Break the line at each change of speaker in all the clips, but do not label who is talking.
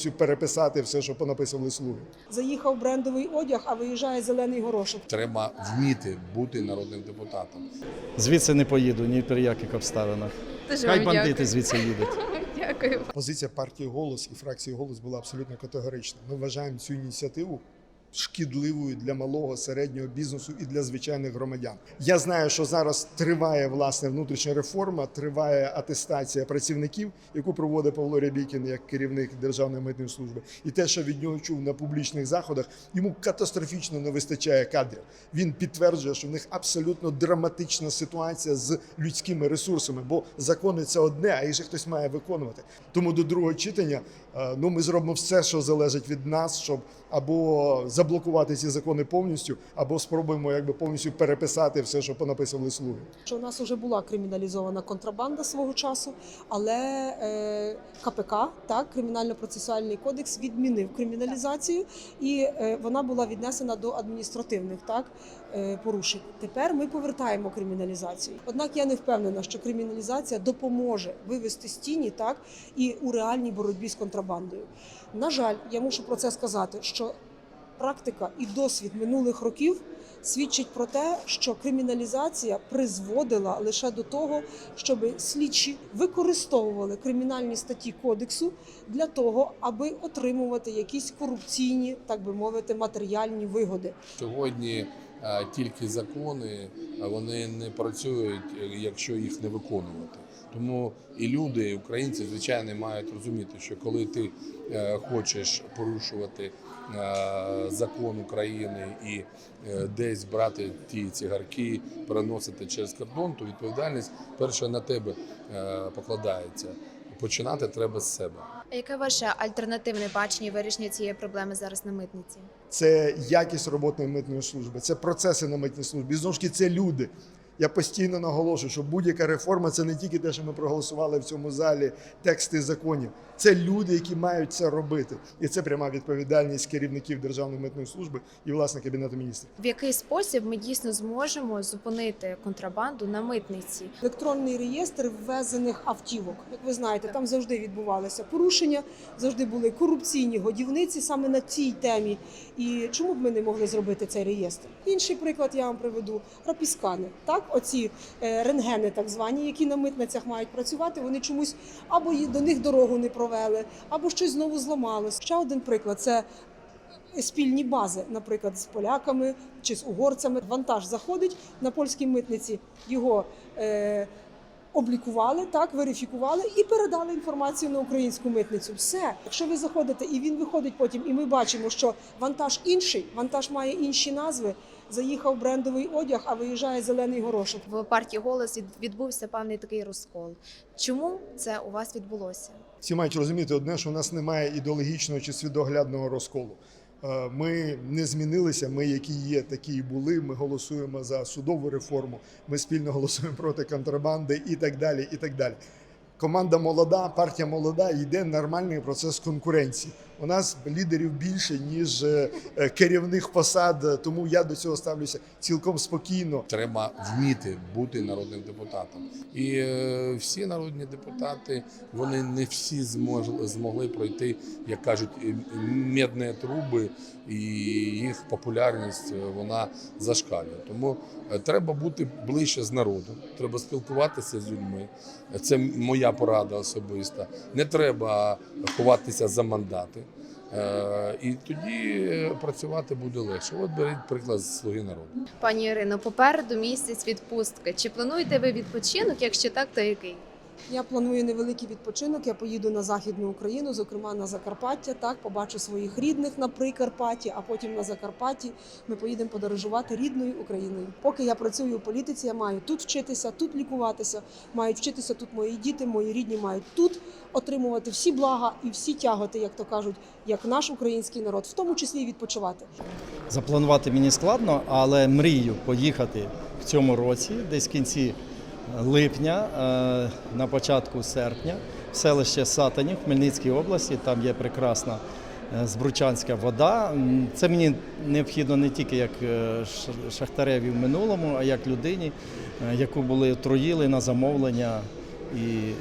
повністю переписати все, що понаписували слуги.
Заїхав брендовий одяг, а виїжджає зелений горошок.
Треба вміти бути народним депутатом.
Звідси не поїду ні при яких обставинах.
Дуже
Хай бандити
дякую.
звідси їдуть.
Дякую.
Позиція партії голос і фракції голос була абсолютно категорична. Ми вважаємо цю ініціативу. Шкідливою для малого середнього бізнесу і для звичайних громадян. Я знаю, що зараз триває власне внутрішня реформа, триває атестація працівників, яку проводить Павло Рябікін як керівник Державної митної служби. І те, що від нього чув на публічних заходах, йому катастрофічно не вистачає кадрів. Він підтверджує, що в них абсолютно драматична ситуація з людськими ресурсами, бо закони це одне, а їх же хтось має виконувати. Тому до другого читання е, ну ми зробимо все, що залежить від нас, щоб або заблокувати ці закони повністю, або спробуємо якби повністю переписати все, що понаписували слуги.
Що у нас вже була криміналізована контрабанда свого часу, але е, КПК, так, кримінально-процесуальний кодекс, відмінив криміналізацію, і е, вона була віднесена до адміністративних так, е, порушень. Тепер ми повертаємо криміналізацію. Однак я не впевнена, що криміналізація допоможе вивести з тіні так, і у реальній боротьбі з контрабандою. На жаль, я мушу про це сказати, що практика і досвід минулих років свідчить про те, що криміналізація призводила лише до того, щоб слідчі використовували кримінальні статті кодексу для того, аби отримувати якісь корупційні, так би мовити, матеріальні вигоди.
Сьогодні е, тільки закони е, вони не працюють, е, якщо їх не виконувати. Тому і люди, і українці, звичайно, мають розуміти, що коли ти е, хочеш порушувати е, закон України і е, десь брати ті цигарки, переносити через кордон, то відповідальність перша на тебе е, покладається. Починати треба з себе.
А яке ваше альтернативне бачення вирішення цієї проблеми зараз на митниці?
Це якість роботи митної служби, це процеси на митній службі. Знову ж таки, це люди. Я постійно наголошую, що будь-яка реформа це не тільки те, що ми проголосували в цьому залі, тексти законів. Це люди, які мають це робити, і це пряма відповідальність керівників Державної митної служби і власне кабінету міністрів.
В який спосіб ми дійсно зможемо зупинити контрабанду на митниці?
Електронний реєстр ввезених автівок. Як ви знаєте, там завжди відбувалися порушення, завжди були корупційні годівниці саме на цій темі. І чому б ми не могли зробити цей реєстр? Інший приклад я вам приведу: рапіскани. Так, оці е, рентгени, так звані, які на митницях мають працювати, вони чомусь або до них дорогу не провели, або щось знову зламалось. Ще один приклад це. Спільні бази, наприклад, з поляками чи з угорцями. Вантаж заходить на польській митниці, його е, облікували, так, верифікували і передали інформацію на українську митницю. Все. Якщо ви заходите і він виходить потім, і ми бачимо, що вантаж інший, вантаж має інші назви. Заїхав брендовий одяг, а виїжджає зелений горошок.
В партії голос відбувся певний такий розкол. Чому це у вас відбулося?
Всі мають розуміти одне, що у нас немає ідеологічного чи свідоглядного розколу. Е, Ми не змінилися. Ми, які є, такі і були. Ми голосуємо за судову реформу. Ми спільно голосуємо проти контрабанди і так далі. І так далі. Команда молода, партія молода, йде нормальний процес конкуренції. У нас лідерів більше ніж е, е, керівних посад, тому я до цього ставлюся цілком спокійно.
Треба вміти бути народним депутатом. І е, всі народні депутати вони не всі змогли, змогли пройти, як кажуть, е, медні труби, і їх популярність е, вона зашкалює. Тому е, треба бути ближче з народом, треба спілкуватися з людьми. Це моя порада особиста. Не треба ховатися за мандати. Е, І тоді е, працювати буде легше. От беріть приклад з слуги народу.
Пані Ірино, попереду місяць відпустки. Чи плануєте ви відпочинок? Якщо так, то який?
Я планую невеликий відпочинок. Я поїду на західну Україну, зокрема на Закарпаття. Так побачу своїх рідних на Прикарпатті, а потім на Закарпатті. Ми поїдемо подорожувати рідною Україною. Поки я працюю у політиці, я маю тут вчитися, тут лікуватися. Мають вчитися тут мої діти, мої рідні мають тут отримувати всі блага і всі тяготи, як то кажуть, як наш український народ, в тому числі і відпочивати.
Запланувати мені складно, але мрію поїхати в цьому році, десь в кінці липня, е, на початку серпня, в селище Сатанів в Хмельницькій області. Там є прекрасна е, збручанська вода. Це мені необхідно не тільки як е, шахтареві в минулому, а як людині, яку були отруїли на замовлення і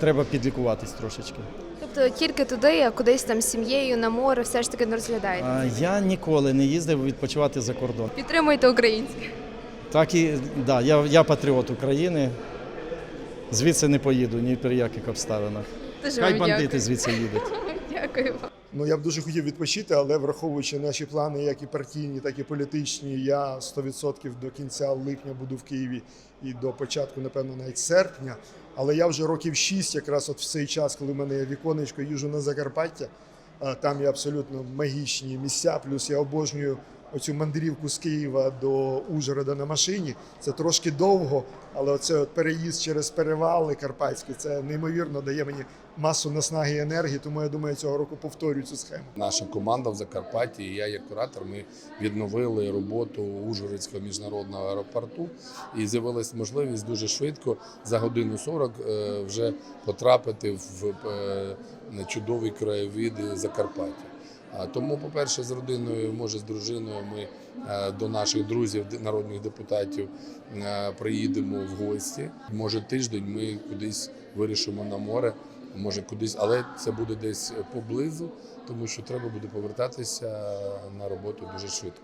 треба підлікуватись трошечки.
Тобто тільки туди, а кудись там з сім'єю на море, все ж таки не розглядаєте.
Я ніколи не їздив відпочивати за кордон.
Підтримуйте українське.
Так і да, я, я патріот України. Звідси не поїду ні при яких обставинах.
Дуже
Хай бандити
дякую.
звідси їдуть.
Дякую вам.
Ну я б дуже хотів відпочити, але враховуючи наші плани, як і партійні, так і політичні, я 100% до кінця липня буду в Києві і до початку, напевно, навіть серпня. Але я вже років 6, якраз от в цей час, коли в мене є віконечко, їжу на Закарпаття. А Там є абсолютно магічні місця. Плюс я обожнюю оцю мандрівку з Києва до Ужгорода на машині. Це трошки довго, але оце от переїзд через перевали карпатські, це неймовірно дає мені масу наснаги і енергії. Тому я думаю, цього року повторю цю схему.
Наша команда в Закарпатті, і я як куратор, ми відновили роботу Ужгородського міжнародного аеропорту, і з'явилась можливість дуже швидко за годину 40 е, вже потрапити в е, чудові краєвиди Закарпаття. Тому, по-перше, з родиною, може, з дружиною, ми е, до наших друзів, народних депутатів, е, приїдемо в гості. Може, тиждень ми кудись вирішимо на море, може кудись, але це буде десь поблизу, тому що треба буде повертатися на роботу дуже швидко.